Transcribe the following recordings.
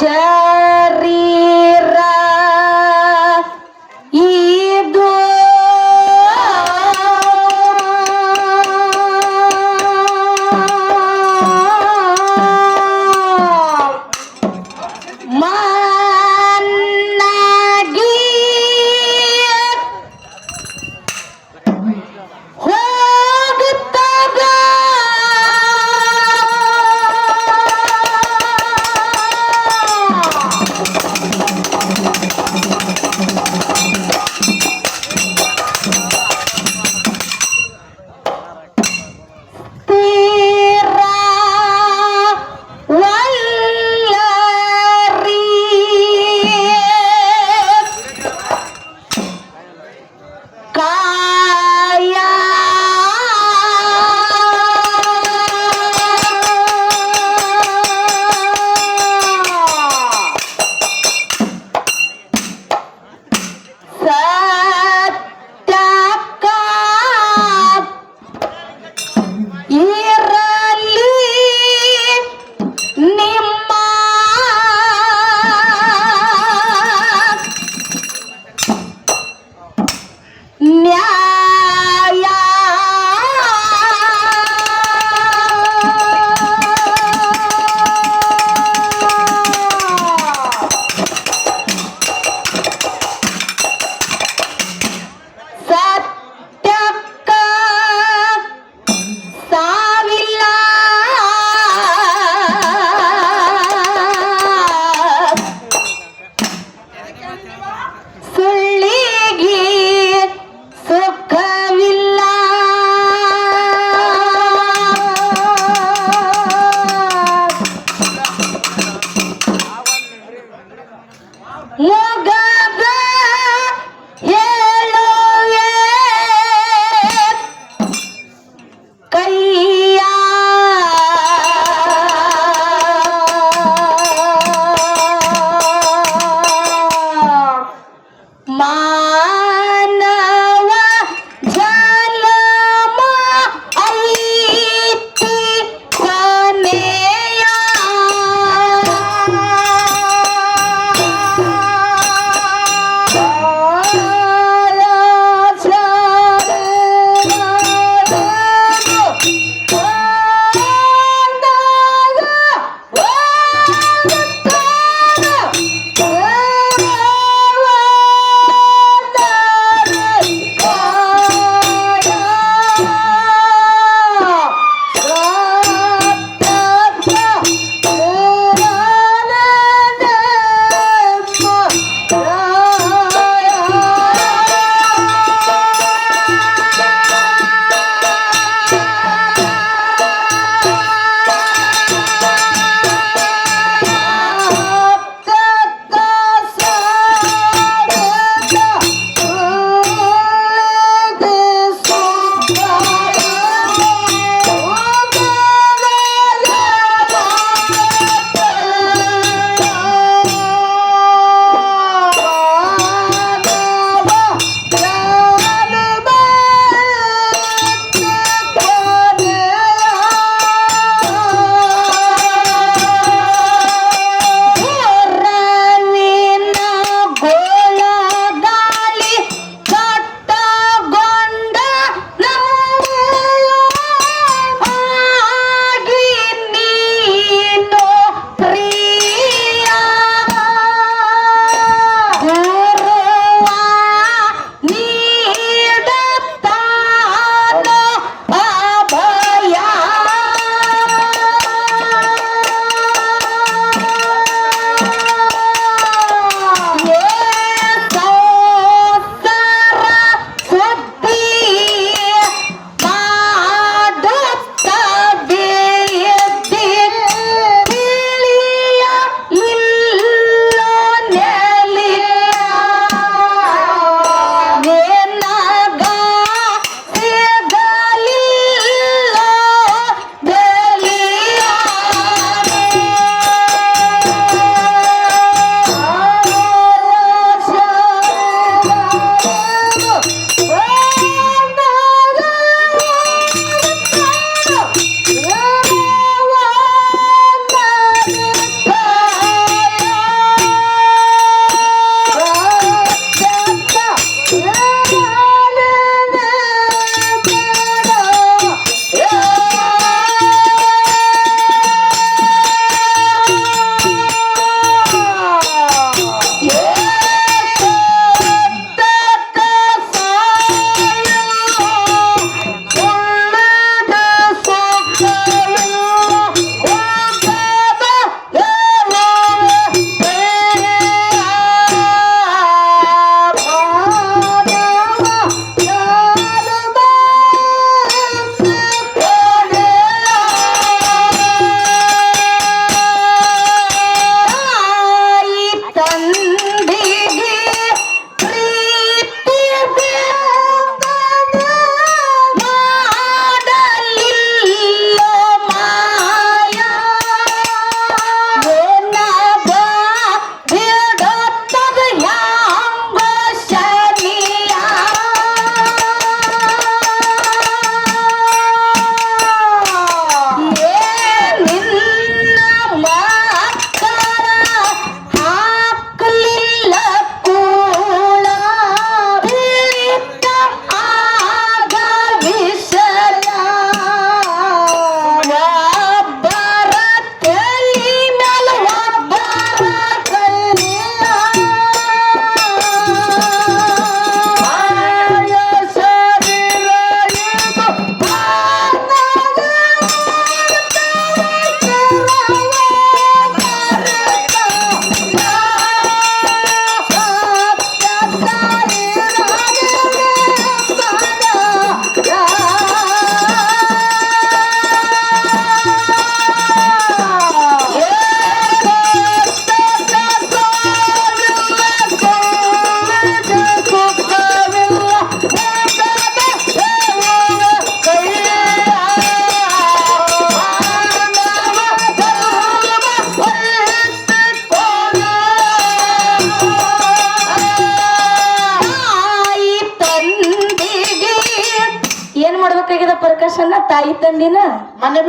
ಶರೀರ 妈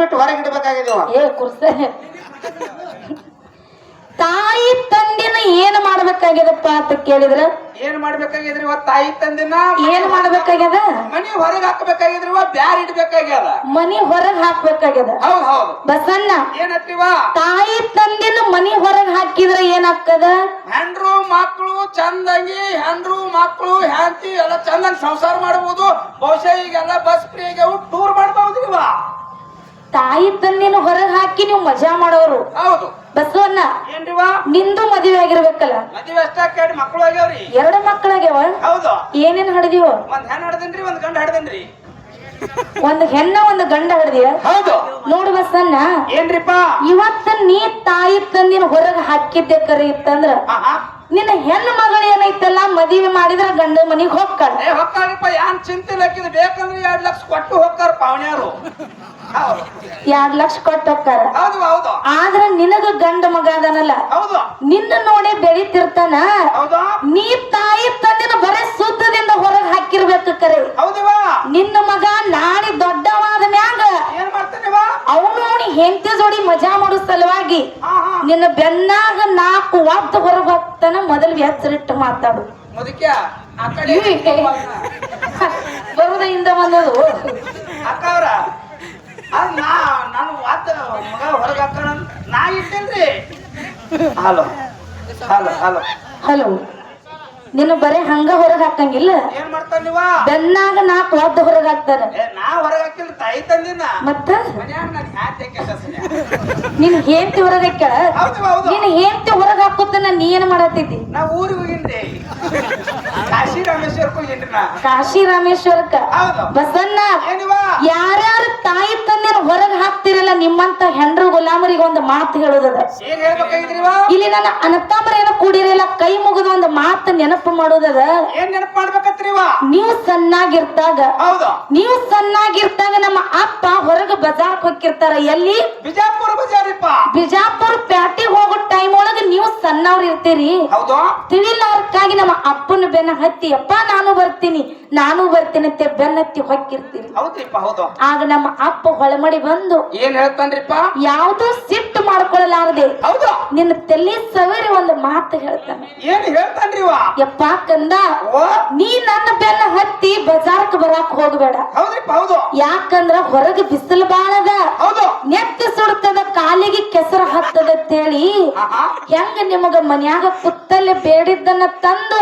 ಬಿಟ್ಟು ಹೊರಗೆ ಇಡಬೇಕಾಗಿದೆ ಏ ಕುರ್ಸ. ತಾಯಿ ತಂದಿನ ಏನ್ ಮಾಡ್ಬೇಕಾಗ್ಯದಪ್ಪ ಅಂತ ಕೇಳಿದ್ರ? ಏನ್ ಮಾಡ್ಬೇಕಾಗಿದ್ರಿ ತಾಯಿ ತಂದಿನ? ಏನ್ ಮಾಡ್ಬೇಕಾಗ್ಯದ? ಮನಿ ಹೊರಗೆ ಹಾಕಬೇಕಾಗಿದ್ರಿ ಇವ? ಬ್ಯಾರ್ ಇಡ್ಬೇಕಾಗ್ಯದ? ಮನಿ ಹೊರಗ್ ಹಾಕ್ಬೇಕಾಗ್ಯದ? ಹೌದ್ ಹೌದು. ಬಸಣ್ಣ ಏನತ್ತಿವ ತಾಯಿ ತಂದಿನ ಮನಿ ಹೊರಗ್ ಹಾಕಿದ್ರ ಏನಾಗ್ತದ? ಹೆಂಡ್ರು ಮಕ್ಕಳು ಚಂದಂಗಿ ಹೆಂಡ್ರು ಮಕ್ಕಳು ಹ್ಯಾಂತಿ ಎಲ್ಲ ಚಂದಂಗ್ ಸಂಸಾರ ಮಾಡಬಹುದು ಬಹುಶಃ ಈಗೆಲ್ಲ ಬಸ್ ಫ್ರೀ ಆಗ್ಯಾವು ತಾಯಿ ತನ್ನಿನ ಹೊರಗೆ ಹಾಕಿ ನೀವು ಮಜಾ ಮಾಡೋರು. ಹೌದು. ಬಸವಣ್ಣ ನಿಂದು ಮದುವೆ ಆಗಿರ್ಬೇಕಲ್ಲ? ಮದುವೆ ಅಷ್ಟ ಕೇಳಿ ಮಕ್ಕಳು ಆಗ್ಯಾವ್ರಿ. ಎರಡು ಮಕ್ಕಳಾಗ್ಯಾವ ಹೌದು. ಏನೇನ್ ಹಡ್ದಿವ? ಒಂದ್ ಹೆಣ್ ಹಡ್ದೇನ್ರಿ ಒಂದ್ ಗಂಡ ಹಡ್ದೇನ್ರಿ. ಒಂದ್ ಹೆಣ್ಣ ಒಂದ್ ಗಂಡ ಹಡ್ದಿಯ? ಹೌದು. ನೋಡು ಬಸಣ್ಣ ಏನ್ರಿಪ್ಪ? ಇವತ್ತ ನೀ ತಾಯಿ ತಂದಿನ ಹೊರಗೆ ಹಾಕಿದ್ದೆ ಕರೆ ಇತ್ತಂದ್ರ. ನಿನ್ನ ಹೆಣ್ಣು ಮಗಳು ಏನೈತಲ್ಲ ಮದುವೆ ಮಾಡಿದ್ರ ಗಂಡ ಮನೆಗೆ ಹೋಗ್ತಾಳ. ಏ ಹೊಕ್ಕಾರಿಪ್ಪ ಯಾನ್ ಚಿಂತೆ ಹಾಕಿದ್ ಬೇಕಂದ್ರೆ ಎರಡ್ ಲಕ್ಷ ಕೊಟ್ಟು ಹೋಗ್ತಾರ ಪಾವಣ್ಯಾರು. ಹೌದು. ಎರಡ್ ಲಕ್ಷ ಕೊಟ್ಟು ಹೋಗ್ತಾರ ಹೌದು ಹೌದು. ಆದ್ರ ನಿನಗ ಗಂಡ ಮಗ ಅದನಲ್ಲ. ಹೌದು. ನಿನ್ನ ನೋಡಿ ಬೆಳಿತಿರ್ತಾನ. ಹೌದಾ. ನೀ ತಾಯಿ ತಂದಿನ ಬರೇ ಸುದ್ದದಿಂದ ಹೊರಗ್ ಹಾಕಿರ್ಬೇಕು ಕರೆ. ಹೌದಿವ ನಿನ್ನ ಮಗ ನಾಳೆ ದೊಡ್ಡವಾದ ಮ್ಯಾಗ. ಏನ್ ಮಾಡ್ತಾನಿವ ಅವನು ಅವನಿ ಹೆಂಡತಿ ಜೋಡಿ ಮಜಾ ಮಾಡೋ ಸಲುವಾಗಿ ನಿನ್ನ ಬೆನ್ನಾಗ ನಾಲ್ಕು ಒದ್ದು ಹೊರಗೆ ಹೋಗ್ತಾನ ಮೊದಲು ವ್ಯಾಸರಿಟ್ಟು ಮಾತಾಡು. ಬರುದಿಂದ ಬರುದ ಹಿಂದ ಬಂದದು ಅಕ್ಕ ಅವ್ರ ಅದ್ ನಾ ನಾನು ವಾತ ಮಗ ಹೊರಗೆ ಹಾಕೋಣ ನಾ ಇಟ್ಟೇನ್ರಿ? Hello hello hello. ಹಲೋ. ನಿನ್ನ ಬರೇ ಹಂಗ ಹೊರಗೆ ಹಾಕಂಗಿಲ್ಲ ಏನ್ ಮಾಡ್ತಾನ ನೀವ? ಬೆನ್ನಾಗ ನಾಲ್ಕು ಒದ್ದು ಹೊರಗೆ ಹಾಕ್ತಾರ. ಏ ನಾ ಹೊರಗೆ ಹಾಕಿಲ್ಲ ತಾಯಿ ತಂದಿನ. ಮತ್ತ? ಮನ್ಯಾಗ ನಾನು ಹೆಂಡತಿ ಹೊರಗೆ ಹಾಕ್ಯಾಳ? ಹೌದು ಹೌದು. ನಿನ್ ಹೆಂಡತಿ ಹೊರಗೆ ಹಾಕುತ್ತಾನ ನೀ ಏನ್ ಮಾಡತ್ತಿದ್ದಿ? ನಾ ಊರಿಗೆ ಹೋಗಿನ್ರಿ. ಕಾಶಿ ರಾಮೇಶ್ವರಕ್ಕೆ ಹೋಗಿನ್ರಿ ನಾ. ಕಾಶಿ ರಾಮೇಶ್ವರಕ್ಕ? ಹೌದು. ಏನಿವ ಯಾರ್ಯಾರು ತಾಯಿ ತಂದಿನ ಹೊರಗೆ ಹಾಕ್ತಿರಲ್ಲ ನಿಮ್ಮಂತ ಹೆಂಡ್ರು ಗುಲಾಮರಿಗೆ ಒಂದು ಮಾತು ಹೇಳುದದ. ಏನ್ ಹೇಳ್ಬೇಕಾಗಿದ್ರಿವ ಇಲ್ಲಿ ನನ್ನ ಅನತ್ತಂಬರೇನ ಕೂಡಿರಲ್ಲ ಕೈ ಮುಗಿದು ಒಂದು ಮಾತು ನೆನಪು ಮಾಡೋದದ? ಏನ್ ನೆನಪು ಮಾಡ್ಬೇಕತ್ರಿ ನೀವು ಸಣ್ಣಾಗಿರ್ತಾಗ. ಹೌದು. ನೀವು ಸಣ್ಣಾಗಿರ್ತಾಗ ನಮ್ಮ ಅಪ್ಪ ಹೊರಗೆ ಬಜಾರ್ಕ್ ಹೋಗಿರ್ತಾರ ಎಲ್ಲಿ? ಬಿಜಾಪುರ ಬಜಾರಿಪ್ಪ. ಬಿಜಾಪುರ ಪ್ಯಾಟಿ ಹೋಗೋ ಟೈಮ್ ಒಳಗ ನೀವು ಸಣ್ಣವ್ರು ಇರ್ತೀರಿ ಹೌದು. ತಿಳಿಲಾರ್ಕಾಗಿ ನಮ್ಮ ಅಪ್ಪನ ಬೆನ್ನ ಹತ್ತಿ ಅಪ್ಪ ನಾನು ಬರ್ತೀನಿ. ನಾನು ಬರ್ತೀನಂತೆ ಬೆನ್ನತ್ತಿ ಹೊಕ್ಕಿರ್ತೀನಿ. ಹೌದ್ರಿಪ್ಪ ಹೌದು. ಆಗ ನಮ್ಮ ಅಪ್ಪ ಹೊಳಮಡಿ ಬಂದು ಏನ್ ಹೇಳ್ತಾನ್ರಿಪ್ಪ? ಯಾವ್ದೋ ಸಿಫ್ಟ್ ಮಾಡ್ಕೊಳ್ಳಲಾರದೆ. ಹೌದು. ನಿನ್ನ ತಲೆ ಸವೇರಿ ಒಂದು ಮಾತು ಹೇಳ್ತಾನೆ. ಏನ್ ಹೇಳ್ತಾನ್ರಿವ ಯಪ್ಪ ಕಂದ ನೀ ನನ್ನ ಬೆನ್ನ ಹತ್ತಿ ಬಜಾರ್ಕ್ ಬರಾಕ್ ಹೋಗ್ಬೇಡ. ಹೌದ್ರಿಪ್ಪ ಹೌದು. ಯಾಕಂದ್ರ ಹೊರಗೆ ಬಿಸಿಲು ಬಾಳದ. ಹೌದು. ನೆತ್ತಿ ಸುಡ್ತದ ಕಾಲಿಗೆ ಕೆಸರು ಹತ್ತದ ಅಂತೇಳಿ ಹೆಂಗ ನಿಮಗ ಮನ್ಯಾಗ ಕುತ್ತಲ್ಲಿ ಬೇಡಿದ್ದನ್ನ ತಂದು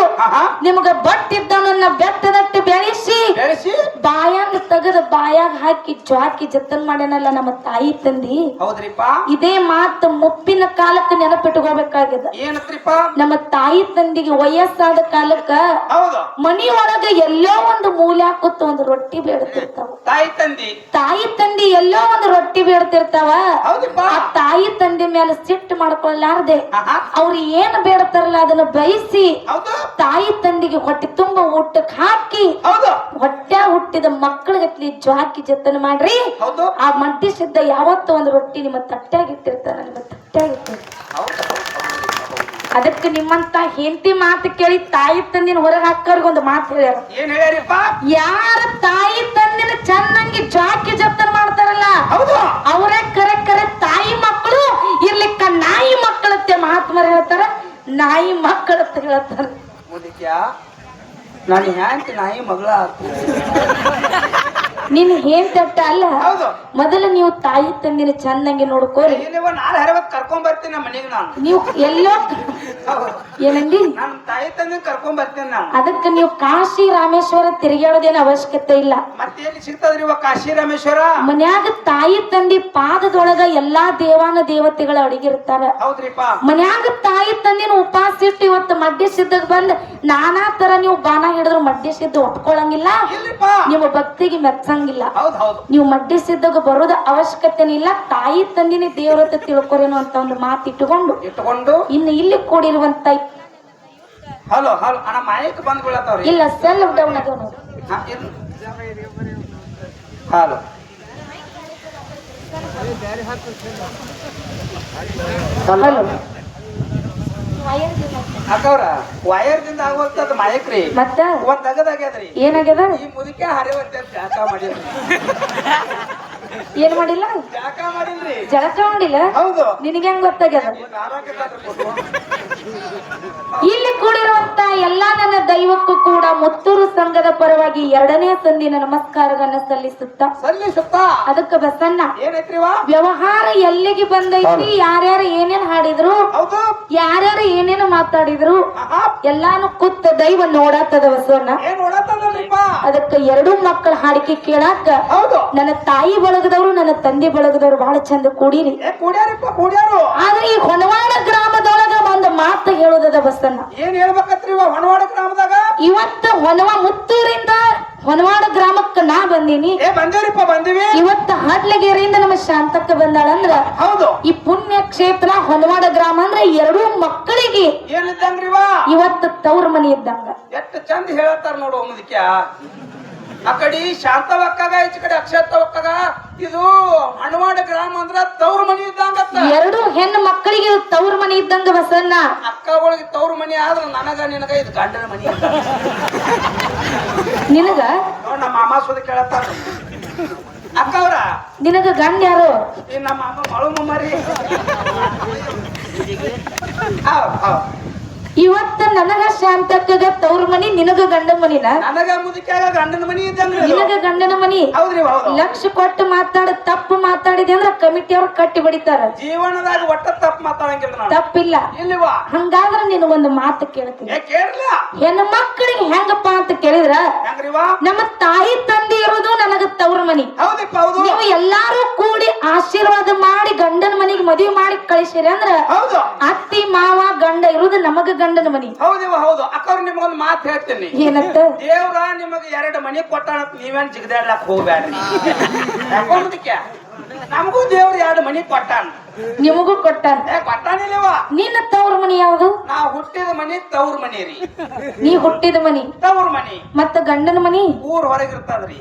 ನಿಮಗ ಬಟ್ಟಿದ್ದನನ್ನ ಬೆಟ್ಟದಟ್ಟು ಬೆಳೆಸಿ. ಬೆಳೆಸಿ? ಬಾಯನ್ನ ತೆಗೆದು ಬಾಯಾಗ ಹಾಕಿ ಜ್ವಾಕಿ ಜತನ್ ಮಾಡ್ಯಾನಲ್ಲ ನಮ್ಮ ತಾಯಿ ತಂದಿ. ಹೌದ್ರಿಪ್ಪ. ಇದೇ ಮಾತು ಮುಪ್ಪಿನ ಕಾಲಕ್ಕೆ ನೆನಪಿಟ್ಕೋಬೇಕಾಗ್ಯದ. ಏನತ್ರಿಪ್ಪ? ನಮ್ಮ ತಾಯಿ ತಂದಿಗೆ ವಯಸ್ಸಾದ ಕಾಲಕ್ಕ ಮನಿ ಒಳಗ ಎಲ್ಲೋ ಒಂದು ಮೂಲೆ ಕೂತು ಒಂದು ರೊಟ್ಟಿ ಬೇಡ್ತಿರ್ತಾವ. ತಾಯಿ ತಂದಿ. ತಾಯಿ ತಂದಿ ಎಲ್ಲೋ ಒಂದು ರೊಟ್ಟಿ ಬೇಡತಿರ್ತಾವ. ಆ ತಾಯಿ ತಂದಿ ಮೇಲೆ ಸಿಟ್ಟು ಮಾಡ್ಕೊಳ್ಳಾರ್ದೆ ಅವ್ರು ಏನ್ ಬೇಡ್ತಾರಲ್ಲ ಅದನ್ನ ಬಯಸಿ ತಾಯಿ ತಂದಿಗೆ ಹೊಟ್ಟೆ ತುಂಬ ಊಟಕ್ಕೆ ಹಾಕಿ ಹೌದು. ಹೊಟ್ಟೆ ಹುಟ್ಟಿದ ಮಕ್ಕಳಿಗತ್ಲಿ ಜ್ವಾಕಿ ಜತನ ಮಾಡ್ರಿ. ಹೌದು. ಆ ಮಂಟಿ ಸಿದ್ಧ ಯಾವತ್ತೂ ಒಂದು ರೊಟ್ಟಿ ನಿಮ್ಮ ತಟ್ಟ್ಯಾಗ ಇಟ್ಟಿರ್ತಾರ ನಿಮ್ಮ ತಟ್ಟಾಗಿ ಅದಕ್ಕೆ ನಿಮ್ಮಂತ ಹೆಂಡತಿ ಮಾತು ಕೇಳಿ ತಾಯಿ ತಂದಿನ ಹೊರಗೆ ಹಾಕೋರ್ಗೆ ಒಂದು ಮಾತು ಹೇಳ್ಯಾರ. ಏನ್ ಹೇಳ್ಯಾರಿಪ್ಪ? ಯಾರ ತಾಯಿ ತಂದಿನ ಚೆನ್ನಾಗಿ ಜಾಕಿ ಜಪ್ತನ ಮಾಡ್ತಾರಲ್ಲ ಹೌದು. ಅವರೇ ಕರೆ ಕರೆ ತಾಯಿ ಮಕ್ಕಳು ಇರ್ಲಿಕ್ಕ ನಾಯಿ ಮಕ್ಕಳತ್ತೆ ಮಹಾತ್ಮರು ಹೇಳ್ತಾರ ನಾಯಿ ಮಕ್ಕಳತ್ತ ಹೇಳ್ತಾರ. ಮುದುಕ್ಯ ನಾನು ಹ್ಯಾಂತಿ ನಾಯಿ ಮಗಳ ನಿನ್ ಏನ್ ತಟ್ಟ ಅಲ್ಲ? ಹೌದು. ಮೊದಲು ನೀವು ತಾಯಿ ತಂದಿನ ಚಂದಂಗೆ ನೋಡ್ಕೋರಿ ಏನಿವ ನಾಳೆ ಹರವತ್ ಕರ್ಕೊಂಡ್ ಬರ್ತೀನಿ ನಮ್ಮ ಮನೆಗೆ ನಾನು. ನೀವು ಎಲ್ಲೋ ಏನಂದಿ? ನನ್ನ ತಾಯಿ ತಂದೆ ಕರ್ಕೊಂಡ್ ಬರ್ತೀನಿ ನಾನು. ಅದಕ್ಕೆ ನೀವು ಕಾಶಿ ರಾಮೇಶ್ವರ ತಿರುಗಾಡೋದೇನು ಅವಶ್ಯಕತೆ ಇಲ್ಲ. ಮತ್ತೆ ಎಲ್ಲಿ ಸಿಗ್ತದ್ರಿ ಇವಾಗ ಕಾಶಿ ರಾಮೇಶ್ವರ? ಮನ್ಯಾಗ ತಾಯಿ ತಂದಿ ಪಾದದೊಳಗ ಎಲ್ಲಾ ದೇವಾನ ದೇವತೆಗಳ ಅಡಗಿರ್ತಾರ ಹೌದ್ರಿಪ್ಪ. ಮನ್ಯಾಗ ತಾಯಿ ತಂದಿನ ಉಪವಾಸ ಇಟ್ಟು ಇವತ್ತು ಮಧ್ಯ ಸಿದ್ಧಗ್ ಬಂದ್ ನಾನಾ ತರ ನೀವು ಬಾಣ ಹಿಡಿದ್ರು ಮಡ್ಡಿ ಸಿದ್ಧ ಒಪ್ಕೊಳ್ಳಂಗಿಲ್ಲ ನಿಮ್ಮ ಭಕ್ತಿಗೆ ಮೆಚ್ಚಂಗಿಲ್ಲ. ನೀವು ಮಡ್ಡಿ ಸಿದ್ಧಗ ಬರೋದ ಅವಶ್ಯಕತೆನೇ ಇಲ್ಲ. ತಾಯಿ ತಂದಿನೇ ದೇವರತ್ತ ತಿಳ್ಕೊರೇನೋ ಅಂತ ಒಂದು ಮಾತು ಇಟ್ಟುಕೊಂಡು ಇಟ್ಟುಕೊಂಡು. ಇನ್ನು ಇಲ್ಲಿ ಕೂಡಿರುವಂತ ಹಲೋ ಹಲೋ ಅಣ್ಣ ಇಲ್ಲ ಸೆಲ್ ಡೌನ್ ಅದ ಹಲೋ. ಹಲೋ. ಅಕ್ಕವ್ರ ವಯರ್ದಿಂದ ಆಗುವಂತದ್ ಮಾಯಕ್ರಿ. ಮತ್ತ? ಒಂದ್ ತಗದಾಗ್ಯದ್ರಿ. ಏನಾಗ್ಯದ? ಈ ಮುದುಕೆ ಹರಿವಂತ ಜಾತ ಮಾಡಿದ್ರಿ. ಏನ್ ಮಾಡಿಲ್ಲ? ಮಾಡಿಲ್ರಿ? ಜಳಕ ಮಾಡಿಲ್ಲ? ಹೌದು. ನಿನಗೆ ಹೆಂಗ್ ಗೊತ್ತಾಗ್ಯದ. ಇಲ್ಲಿ ಕೂಡಿರುವಂತ ಎಲ್ಲಾ ನನ್ನ ದೈವಕ್ಕೂ ಕೂಡ ಮುತ್ತೂರು ಸಂಘದ ಪರವಾಗಿ ಎರಡನೇ ಸಂದಿನ ನಮಸ್ಕಾರಗಳನ್ನ ಸಲ್ಲಿಸುತ್ತಾ. ಸಲ್ಲಿಸುತ್ತಾ? ಅದಕ್ಕೆ ಬಸನ್ನ ವ್ಯವಹಾರ ಎಲ್ಲಿಗೆ ಬಂದೈತಿ? ಯಾರ್ಯಾರು ಏನೇನ್ ಹಾಡಿದ್ರು? ಯಾರ್ಯಾರು ಏನೇನು ಮಾತಾಡಿದ್ರು? ಎಲ್ಲಾನು ಕುತ್ತ ದೈವ ನೋಡಾತದ ಬಸವನ್ನ ಅದಕ್ಕೆ ಎರಡು ಮಕ್ಕಳ ಹಾಡಿಕೆ ಕೇಳಾಕ ಹೌದು. ನನ್ನ ತಾಯಿ ಬಳಗದವರು ನನ್ನ ತಂದೆ ಬಳಗದವರು ಬಹಳ ಚಂದ ಕೂಡಿರಿ. ಆದ್ರೆ ಈ ಹೊನವಾಡ ಗ್ರಾಮದೊಳಗ ಮಾತು ಹೇಳೋದದ ಏನು ಏನ್ ಹೇಳ್ಬೇಕತ್ರಿ ಹೊನವಾಡ ಗ್ರಾಮದಾಗ? ಇವತ್ತ ಹೊನವ ಮುತ್ತೂರಿಂದ ಹೊನವಾಡ ಗ್ರಾಮಕ್ಕ ನಾ ಬಂದೀನಿ. ಏ ಬಂದೇವ್ರಿಪ್ಪ ಬಂದಿವಿ? ಇವತ್ತ ಹಾಟ್ಲಗೇರಿಯಿಂದ ನಮ್ಮ ಶಾಂತಕ್ಕ ಬಂದಾಳಂದ್ರ ಹೌದು. ಈ ಪುಣ್ಯ ಕ್ಷೇತ್ರ ಹೊನವಾಡ ಗ್ರಾಮ ಅಂದ್ರೆ ಎರಡೂ ಮಕ್ಕಳಿಗೆ ಏನಿದ್ದಂಗ್ರಿವ ಇವತ್ತು ತವ್ರ ಮನಿ ಇದ್ದಂಗ. ಎಷ್ಟು ಚಂದ ಹೇಳತ್ತಾರ ನೋಡು ಮುದಕ್ಯ ಆ ಕಡೆ ಶಾಂತವಕ್ಕಾಗ ಈಚೆ ಕಡೆ ಅಕ್ಷತವಕ್ಕಾಗ ಇದು ಹಣವಾಡ ಗ್ರಾಮ ಅಂದ್ರ ತವ್ರ ಮನಿ ಇದ್ದಂಗ ಎರಡು ಹೆಣ್ಣು ಮಕ್ಕಳಿಗೆ ತವ್ರ ಮನಿ ಇದ್ದಂಗ ಬಸನ್ನ ಅಕ್ಕಗಳಿಗೆ ತವ್ರ ಮನಿ ಆದ್ರ ನನಗ ನಿನಗ ಇದು ಗಂಡನ ಮನಿ. ನಿನಗ? ನೋಡ್ ನಮ್ಮ ಮಾಮ ಸುದ ಕೇಳತ್ತಾರ ಅಕ್ಕವ್ರ ನಿನಗ ಗಂಡ ಯಾರು? ನಮ್ಮ ಮಾಮ ಮಳು ಮಮ್ಮರಿ. ರೀ ಹೌದ್. ಇವತ್ತ ನನಗ ಶಾಂತಕ್ಕಗ ತವ್ರ ಮನಿ ನಿನಗ ಗಂಡ ಮನಿನ? ನನಗ ಮುದಕ್ಯಾಗ ಗಂಡನ ಮನಿ ನಿನಗ ಗಂಡನ ಮನಿ? ಹೌದ್ರಿ ಹೌದು. ಲಕ್ಷ ಕೊಟ್ಟು ಮಾತಾಡ ತಪ್ಪು ಮಾತಾಡಿದೆ ಅಂದ್ರ ಕಮಿಟಿ ಅವ್ರ ಕಟ್ಟಿ ಬಡಿತಾರ. ಜೀವನದಾಗ ಒಟ್ಟ ತಪ್ಪು ಮಾತಾಡಂಗಿಲ್ಲ ನಾನು. ತಪ್ಪಿಲ್ಲ. ಇಲ್ಲಿವಾ? ಹಂಗಾದ್ರ ನೀನು ಒಂದು ಮಾತು ಕೇಳ್ತೀನಿ. ಕೇಳಲ್ಲ ಹೆಣ್ಣು ಮಕ್ಕಳಿಗೆ ಹೆಂಗಪ್ಪ ಅಂತ ಕೇಳಿದ್ರ? ನಮ್ಮ ತಾಯಿ ತಂದೆ ಇರೋದು ನನಗ ತವ್ರ ಮನಿ. ಹೌದಿಪ್ಪ ಹೌದು. ನೀವು ಎಲ್ಲಾರು ಕೂಡಿ ಆಶೀರ್ವಾದ ಮಾಡಿ ಗಂಡನ ಮನಿಗೆ ಮದುವೆ ಮಾಡಿ ಕಳಿಸಿರಿ ಅಂದ್ರ ಹೌದು. ಅತ್ತಿ ಮಾವ ಗಂಡ ಇರೋದು ನಮಗ ಗಂಡನ ಮನಿ. ಹೌದಿವ ಹೌದು. ಅಕ್ಕವ್ರು ನಿಮಗೊಂದು ಮಾತು ಹೇಳ್ತೀನಿ. ಏನಂತ? ದೇವ್ರ ನಿಮಗೆ ಎರಡು ಮನಿ ಕೊಟ್ಟಾನ ನೀವೇನ್ ಜಿಗದಾಡ್ಲಕ್ ಹೋಗ್ಬೇಡ್ರಿ ನಮಗೂ ದೇವ್ರ ಎರಡು ಮನಿ ಕೊಟ್ಟಾನ. ನಿಮಗೂ ಕೊಟ್ಟಾನ. ಕೊಟ್ಟಾನಿಲ್ಲವ ನಿನ್ನ ತವ್ರ ಮನಿ ಯಾವುದು? ನಾ ಹುಟ್ಟಿದ ಮನಿ ತವ್ರ ಮನಿ ರೀ. ನೀ ಹುಟ್ಟಿದ ಮನಿ. ತವ್ರ ಮನಿ. ಮತ್ತ ಗಂಡನ ಮನಿ? ಊರ್ ಹೊರಗಿರ್ತದ್ರಿ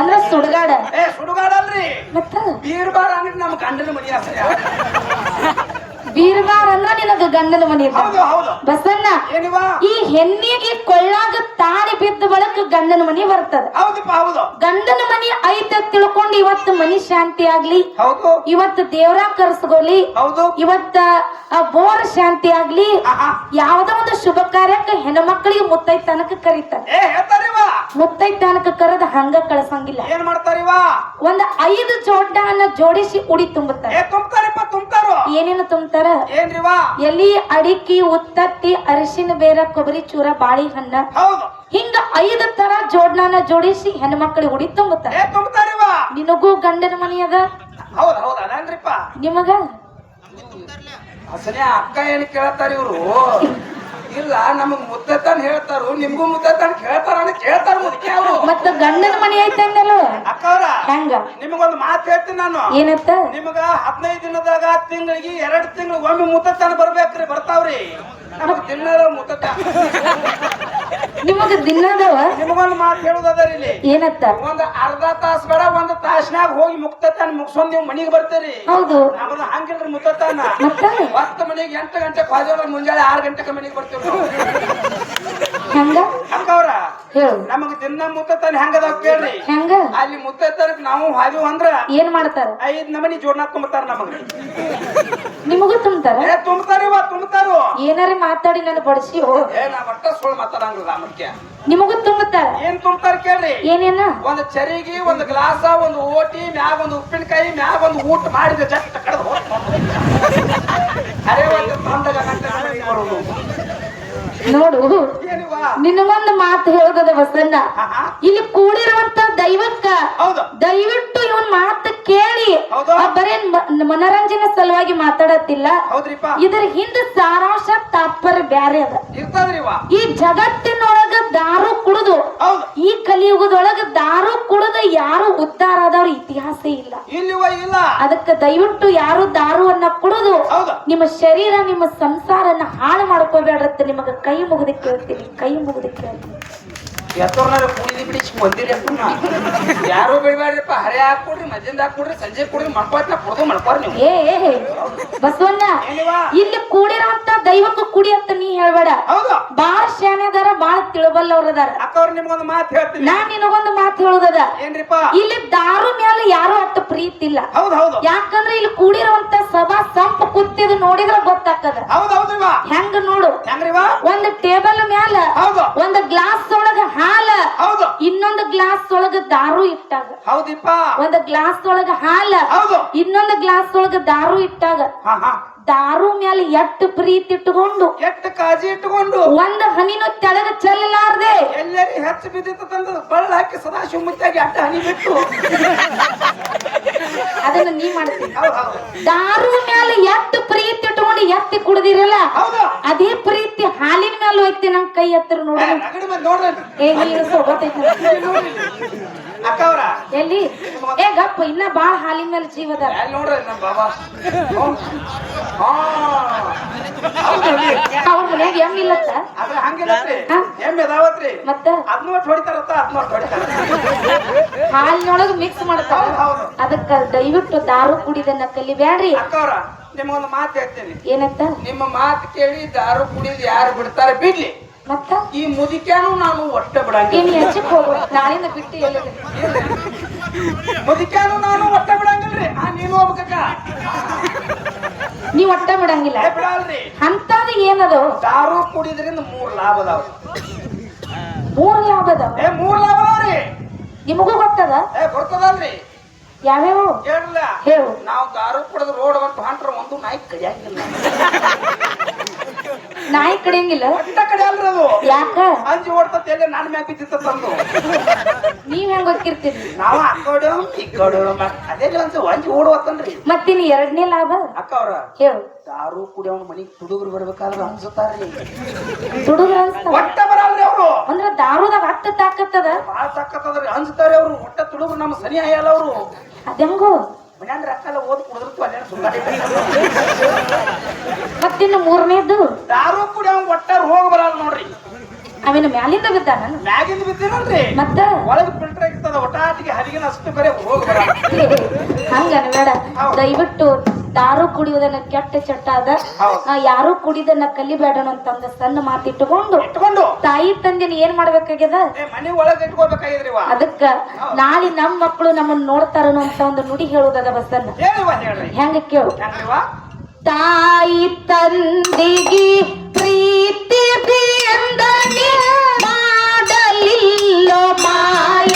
ಅಂದ್ರ ಸುಡುಗಾಡ. ಏ ಸುಡುಗಾಡಲ್ರಿ. ಮತ್ತ? ಬೀರ್ಬಾರ ಅಂದ್ರೆ ನಮ್ ಗಂಡನ ಮನಿ ಅಸಲ ಬೀರ್ವಾರ ಅಂದ್ರ ನಿನಗ ಗಂಡನ ಮನೆ ಏನಿವ? ಈ ಹೆಣ್ಣಿಗೆ ಕೊಳ್ಳಾಗ ತಾಳಿ ಬಿದ್ದ ಬಳಕ ಗಂಡನ ಮನೆ ಬರ್ತದ. ಗಂಡನ ಮನೆ ಐತ ತಿಳ್ಕೊಂಡು ಇವತ್ತು ಮನಿ ಶಾಂತಿ ಆಗ್ಲಿ ಇವತ್ತು ದೇವ್ರ ಕರ್ಸ್ಕೊಲಿ ಹೌದು. ಇವತ್ತ ಬೋರ್ ಶಾಂತಿ ಆಗ್ಲಿ. ಯಾವ್ದೋ ಒಂದು ಶುಭ ಕಾರ್ಯಕ್ಕೆ ಹೆಣ್ಮಕ್ಳಿಗೆ ಮುತ್ತೈತನಕ ಕರೀತಾರ. ಮುತ್ತೈತನಕ ಕರೆದ ಹಂಗ ಕಳ್ಸಂಗಿಲ್ಲ. ಏನ್ ಮಾಡ್ತಾರಿವ ಒಂದ್ ಐದು ಜೋಡನ್ನ ಜೋಡಿಸಿ ಉಡಿ ತುಂಬುತ್ತಾರೆ ಏ ತುಂಬ್ತಾರಿಪ್ಪ ತುಂಬ್ತಾರು. ಏನೇನು ತುಂಬತಾರ? ಏನ್ರಿವ ಎಲಿ ಅಡಿಕಿ ಉತ್ತತ್ತಿ ಅರಿಶಿನ ಬೇರ ಕೊಬ್ಬರಿ ಚೂರ ಬಾಳೆಹಣ್ಣ ಹೌದು. ಹಿಂಗ ಐದು ತರ ಜೋಡ್ನ ಜೋಡಿಸಿ ಹೆಣ್ಮಕ್ಳಿಗೆ ಉಡಿ ತುಂಬುತ್ತಾರೆ ತುಂಬ್ತಾರಿವ ನಿನಗೂ ಗಂಡನ ಮನಿ ಅದ ಹೌದ್ ಹೌದ್ ಅದನ್ರಿಪ್ಪ ನಿಮಗ? ಅಸಲೇ ಅಕ್ಕ ಏನ್ ಕೇಳತ್ತಾರ ಇವ್ರು? ಇಲ್ಲ ನಮಗ್ ಮುದ್ದತನ್ ಹೇಳ್ತಾರು ನಿಮ್ಗೂ ಮುದ್ದತನ್ ಕೇಳ್ತಾರ ಅಂತ ಕೇಳ್ತಾರ ಮುದಕ್ಕೆ ಅವರು. ಮತ್ತ ಗಂಡನ ಮನೆ ಐತೆ ಅಂದಲ್ಲ? ಅಕ್ಕವ್ರ ಹಂಗ. ನಿಮಗೊಂದು ಮಾತು ಹೇಳ್ತೀನಿ ನಾನು. ಏನತ್ತ? ನಿಮಗ ಹದಿನೈದು ದಿನದಾಗ ತಿಂಗಳಿಗೆ ಎರಡು ತಿಂಗಳು ಒಮ್ಮೆ ಮುದ್ದತನ ಬರ್ಬೇಕ್ರಿ ಬರ್ತಾವ್ರಿ. ನಮಗ್ ದಿನದವ? ನಿಮಗೊಂದು ಮಾತು ಹೇಳುದದ ಇಲ್ಲಿ. ಏನತ್ತ? ಒಂದ್ ಅರ್ಧ ತಾಸ್ ಬೇಡ ಒಂದ್ ತಾಸ್ನ್ಯಾಗ ಹೋಗಿ ಮುಕ್ತತಾನ ಮುಗಿಸ್ಕೊಂಡ್ ನೀವು ಮನಿಗೆ ಬರ್ತೀರಿ. ಹೌದು. ನಮ್ದು ಹಂಗಿಲ್ರಿ ಮುತ್ತತಾನ ಮತ್ತ ಹತ್ತು ಮನೆಗೆ ಎಂಟು ಗಂಟೆ ಕಾಜೋಳ ಮುಂಜಾನೆ ಆರು ಗಂಟೆಗೆ ಮನೆಗೆ ಬರ್ತೀವಿ. ಹೆಂಗ? ಅಕ್ಕವ್ರ ಹೇಳು. ನಮಗ್ ದಿನ ಮುತ್ತತಾನ ಹೆಂಗದಾವ್ ಕೇಳ್ರಿ. ಹೆಂಗ? ಅಲ್ಲಿ ಮುತ್ತತಾನಕ್ ನಾವು ಹಾದಿವ್ ಅಂದ್ರ ಏನ್ ಮಾಡ್ತಾರ? ಐದ್ ನಮನಿ ಜೋಡ್ನ ತುಂಬತಾರ ನಮಗ್. ನಿಮಗೂ ತುಂಬತಾರ? ಏ ತುಂಬತಾರಿವ ತುಂಬತಾರು. ಏನಾರ ಮಾತಾಡಿ ನನ್ನ ಬಡಿಸಿ ಏ ನಾ ಒಟ್ಟ ಸುಳ್ಳು ಮಾತಾಡಂಗಿಲ್ಲ ಮುಖ್ಯ. ನಿಮಗೂ ತುಂಬತಾರ? ಏನ್ ತುಂಬತಾರ ಕೇಳ್ರಿ. ಏನೇನ? ಒಂದ್ ಚರಿಗೆ ಒಂದ್ ಗ್ಲಾಸ ಒಂದ್ ಓಟಿ ಮ್ಯಾಗ ಒಂದ್ ಉಪ್ಪಿನಕಾಯಿ ಮ್ಯಾಗ ಒಂದ್ ಊಟ ಮಾಡಿದ ಜಸ್ಟ್ ಕಡ್ದು ಅರೆ ಒಂದು ತಂದಾಗ ಬರೋದು. ನೋಡು ನಿನ್ನ ಒಂದು ಮಾತು ಹೇಳೋದದ ವಸನ್ನ ಇಲ್ಲಿ ಕೂಡಿರುವಂತ ದೈವಕ್ಕ ಹೌದು ದಯವಿಟ್ಟು ಇವನ್ ಮಾತು ಕೇಳಿ ಹೌದು. ಆ ಬರೇ ಮ- ಮನರಂಜನೆ ಸಲುವಾಗಿ ಮಾತಾಡತ್ತಿಲ್ಲ. ಇದ್ರ ಹಿಂದ ಸಾರಾಂಶ ತಾತ್ಪರ್ಯ ಬ್ಯಾರೆ ಅದ. ಈ ಜಗತ್ತಿನೊಳಗ ದಾರು ಕುಡಿದು ಈ ಕಲಿಯುಗದೊಳಗ ದಾರು ಕುಡಿದು ಯಾರು ಉದ್ಧಾರ ಆದವ್ರ ಇತಿಹಾಸ ಇಲ್ಲ. ಅದಕ್ಕೆ ದಯವಿಟ್ಟು ಯಾರು ದಾರುವನ್ನ ಕುಡಿದು ನಿಮ್ಮ ಶರೀರ ನಿಮ್ಮ ಸಂಸಾರನ ಹಾಳು ಮಾಡ್ಕೋಬೇಡ್ರತ್ತೆ ನಿಮಗ ಕೈ ಮುಗಿದು ಕೇಳ್ತೀನಿ ಕೈ ಮುಗಿದು ಕೇಳ್ತೀನಿ. ಎತ್ತೋರ್ನಾರ ಕುಡಿದಿ ಬಿಡಿಸಿ ಎತ್ತೋರ್ನ ಯಾರು ಬೆಳಿಬ್ಯಾಡ್ರಿಪ್ಪ ಹರೆ ಹಾಕೊಡ್ರಿ ಮಧ್ಯಾಹ್ನ ಹಾಕೊಡ್ರಿ ಸಂಜೆ ಕೊಡ್ರಿ ಮಣ್ಕೋತ್ನ ಕೊಡ್ದು ಮಣ್ಕೋರ್ ನೀವು. ಏ ಏ, ಏ, ಬಸವಣ್ಣ ಇಲ್ಲಿ ಕೂಡಿರೋಂತ ದೈವಕ್ಕೂ ಕುಡಿ ಅಂತ ನೀ ಹೇಳ್ಬೇಡ. ಹೌದು. ಬಾಳ ಶಾನೆ ಅದಾರ ಬಾಳ ತಿಳಬಲ್ಲವ್ರದಾರ. ಅಕ್ಕವ್ರ ನಿಮ್ಗೊಂದು ಮಾತು ಹೇಳ್ತೀನಿ. ನಾನ್ ನಿನಗೊಂದು ಮಾತು ಹೇಳುದದ. ಏನ್ರಿಪ್ಪ? ಇಲ್ಲಿ ದಾರು ಮೇಲೆ ಯಾರು ಅಷ್ಟು ಪ್ರೀತಿ ಇಲ್ಲ. ಹೌದು ಹೌದು. ಯಾಕಂದ್ರೆ ಇಲ್ಲಿ ಕೂಡಿರುವಂತ ಸಭಾ ಸಂಪ ಕುತ್ತಿದ್ ನೋಡಿದ್ರ ಗೊತ್ತಾಗ್ತದ. ಹೌದು ಹೆಂಗ ನೋಡು? ಹೆಂಗ್ರಿವ? ಒಂದ್ ಟೇಬಲ್ ಮ್ಯಾಲ ಹೌದು. ಒಂದ್ ಗ್ಲಾಸ್ ಒಳಗ ಹಾಲ. ಹೌದು. ಇನ್ನೊಂದು ಗ್ಲಾಸ್ ಒಳಗ ದಾರು ಇಟ್ಟಾಗ. ಹೌದಿಪ್ಪ. ಒಂದು ಗ್ಲಾಸ್ ಒಳಗ ಹಾಲ. ಹೌದು. ಇನ್ನೊಂದು ಗ್ಲಾಸ್ ಒಳಗ ದಾರು ಇಟ್ಟಾಗ. ದಾರು ಮ್ಯಾಲ ಎಟ್ಟು ಪ್ರೀತಿ ಇಟ್ಟುಕೊಂಡು ಎಷ್ಟು ಕಾಜಿ ಇಟ್ಟುಕೊಂಡು ಒಂದು ಹನಿನ ತೆಳಗ ಚೆಲ್ಲಲಾರ್ದೆ. ಎಲ್ಲರಿ ಹೆಚ್ಚು ಬಿದ್ದಿತ್ತು ತಂದು ಬಳ್ಳ ಹಾಕಿ ಸದಾ ಶಿವಮುತ್ತಾಗಿ ಅಡ್ಡ ಹನಿ ಬಿಟ್ಟು. ಅದನ್ನ ನೀ ಮಾಡ್ತೀನಿ ದಾರು ಮ್ಯಾಲ ಎಟ್ಟು ಪ್ರೀತಿ ಇಟ್ಟುಕೊಂಡು ಎತ್ತಿ ಕುಡಿದಿರಲ್ಲ ಹೌದು. ಅದೇ ಪ್ರೀತಿ ಹಾಲಿನ ಮ್ಯಾಲ ಹೋಯ್ತಿ ನಂಗೆ ಕೈ ಹತ್ರ ನೋಡು. ನೋಡ್ರಿ. ಏ ಸೊಗತೈತಿ. ಅಕ್ಕ ಅವ್ರ? ಎಲ್ಲಿ? ಏ ಗಪ್ಪ ಇನ್ನ ಬಾಳ ಹಾಲಿನ ಮೇಲೆ ಜೀವದ ನೋಡ್ರಿ ನಮ್ಮ ಬಾಬಾ. ಅವ್ರ ಮನ್ಯಾಗ ಎಂ ಇಲ್ಲತ್ತ ಆದ್ರೆ ಹಂಗಿಲ್ಲತ್ರಿ ಹಾ? ಎಮ್ಮೆ ಅದಾವತ್ರಿ. ಮತ್ತ? ಅದ್ನ ಒಟ್ಟು ಹೊಡಿತಾರತ್ತ ಅದ್ನ ಹೊಡಿತಾರ. ಹಾಲಿನೊಳಗ ಮಿಕ್ಸ್ ಮಾಡ್ತಾರ. ಅದಕ್ಕ ದಯವಿಟ್ಟು ದಾರು ಕುಡಿದನ್ನ ಕಲಿಬ್ಯಾಡ್ರಿ ಬ್ಯಾಡ್ರಿ. ಅವ್ರ ನಿಮ್ಗೊಂದು ಮಾತು ಹೇಳ್ತೇನೆ. ಏನಂತ? ನಿಮ್ಮ ಮಾತು ಕೇಳಿ ದಾರು ಕುಡಿದು ಯಾರು ಬಿಡ್ತಾರೆ ಬಿಡ್ಲಿ. ಮತ್ತ? ಈ ಮುದಿಕ್ಯಾನು ನಾನು ಒಟ್ಟ ಬಿಡಂಗಿಲ್ಲ. ಏನ್ ಹೆಚ್ಚಕ್ ಹೋಗು. ನಾಳಿಂದ ಬಿಟ್ಟು ಎಲ್ಲಿದೆ ಮುದಿಕ್ಯಾನು ನಾನು ಒಟ್ಟ ಬಿಡಂಗಿಲ್ರಿ. ಆ ನೀನು ಹೋಗ್ಬೇಕ ನೀ ಒಟ್ಟ ಬಿಡಂಗಿಲ್ಲ. ಏ ಬಿಡಲ್ರಿ. ಅಂತಾದ ಏನದು? ದಾರು ಕುಡಿದ್ರಿಂದ ಮೂರ್ ಲಾಭ ಅದಾವ. ಮೂರ್ ಲಾಭ ಅದಾವ? ಏ ಮೂರ್ ಲಾಭ ಅದಾವ್ರಿ. ನಿಮಗೂ ಗೊತ್ತದ? ಏ ಬರ್ತದಲ್ರಿ ಯಾವ್ಯಾವ? ಕೇಳಲ್ಲ ಹೇಳು. ನಾವು ದಾರು ಕುಡಿದ್ರೆ ರೋಡ್ ಬಂತು ಹೊಂಟ್ರ ಒಂದು ನಾಯಿ ಕಡಿಯಂಗಿಲ್ಲ ನಾಯಿ ಕಡಿಯಂಗಿಲ್ಲ ಕಡೆ ಅಲ್ರಿ ಅದು. ಯಾಕ? ಅಂಜಿ ಓಡ್ತತ್ತೆ ಎಲ್ಲಿ ನನ್ನ ಮ್ಯಾಗ ಬಿದ್ದಿತ್ತ ತಂದು. ನೀವ್ ಹೆಂಗ್ ಗೊತ್ತಿರ್ತೀರಿ ನಾವ ಅಕ್ಕೋಡು ಇಕ್ಕೋಡು ಅದೇ ಒಂದ್ಸ ಅಂಜಿ ಓಡುವತ್ತನ್ರಿ ಮತ್ತಿನ್ ಎರಡನೇ ಲಾಭ? ಅಕ್ಕ ಅವ್ರ ಹೇಳು. ದಾರು ಕುಡಿಯೋನ್ ಮನಿಗ್ ತುಡುಗರು ಬರ್ಬೇಕಾದ್ರೆ ಅನ್ಸುತ್ತಾರ್ರಿ. ಹುಡುಗ ಅನ್ಸ್ತಾವ ಒಟ್ಟ ಬರಲ್ರಿ ಅವ್ರು. ಅಂದ್ರ ದಾರುದಾಗ ಅಟ್ಟ ತಾಕತ್ತದ? ಬಾಳ ತಾಕತ್ತದ್ರಿ. ಅನ್ಸುತ್ತಾರೆ ಅವ್ರು. ಒಟ್ಟ ತುಡುಗರು ನಮ್ಮ ಸನಿ ಆಯಲ್ಲ ಅವ್ರು. ಅದೆಂಗೋ ಮನ್ಯಾಗ ರೊಕ್ಕ ಎಲ್ಲ ಓದ್ ಕುಡಿದ್ರು ಅಲ್ಲೇ ಸುಮ್ಮನೆ ಮತ್ತಿನ್ನು ಮೂರನೇದು ದಾರು ಕುಡಿಯೋ ಒಟ್ಟ ರೋಗ ಬರಲ್ಲ ನೋಡ್ರಿ. ಅವಿನ ಮ್ಯಾಲಿಂದ ಬಿದ್ದಾನ? ಮ್ಯಾಗಿಂದ ಬಿದ್ದೀನಲ್ರಿ ಮತ್ತ? ಒಳಗೆ ಫಿಲ್ಟರ್ ಆಗಿರ್ತದ ಒಟಾಟಿಗೆ ಹರಿಗಿನ ಅಷ್ಟು ಕರೆ ಬರಲ್ಲ ಹಂಗ ಬೇಡ. ದಯವಿಟ್ಟು ದಾರು ಕುಡಿಯೋದನ್ನ ಕೆಟ್ಟ ಚಟ್ಟ ಅದ ಯಾರು ಕುಡಿದನ್ನ ಕಲಿಬೇಡ ಅಂತಂದ ಸಣ್ಣ ಮಾತಿಟ್ಟುಕೊಂಡು ಇಟ್ಕೊಂಡು. ತಾಯಿ ತಂದೆನ ಏನ್ ಮಾಡ್ಬೇಕಾಗ್ಯದ? ಮನೆ ಒಳಗೆ ಇಟ್ಕೋಬೇಕಾಗಿದ್ರಿ ಅದಕ್ಕ ನಾಳೆ ನಮ್ಮ ಮಕ್ಕಳು ನಮ್ಮನ್ನ ನೋಡ್ತಾರನು ಅಂತ ಒಂದು ನುಡಿ ಹೇಳುದದ ಬಸ್ಸನ್ನ ಹೆಂಗ ಕೇಳು? ತಾಯಿ ತಂದೆಗೆ ಪ್ರೀತಿ ಬೇಂದನೆ ಮಾಡಲಿಲ್ಲೋ ಮಾಯ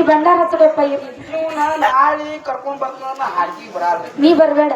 ನೀ ಬಂಡಾರ ಹಚ್ಚಬೇಕಪ್ಪ ಇರ್ಲಿ ಇವ್ನ ನಾಳಿ ಕರ್ಕೊಂಡ್ ಬರ್ತಾನ ಹಾಡಿಗೆ ಬರಾಳ್ರಿ ನೀ ಬರ್ಬೇಡ.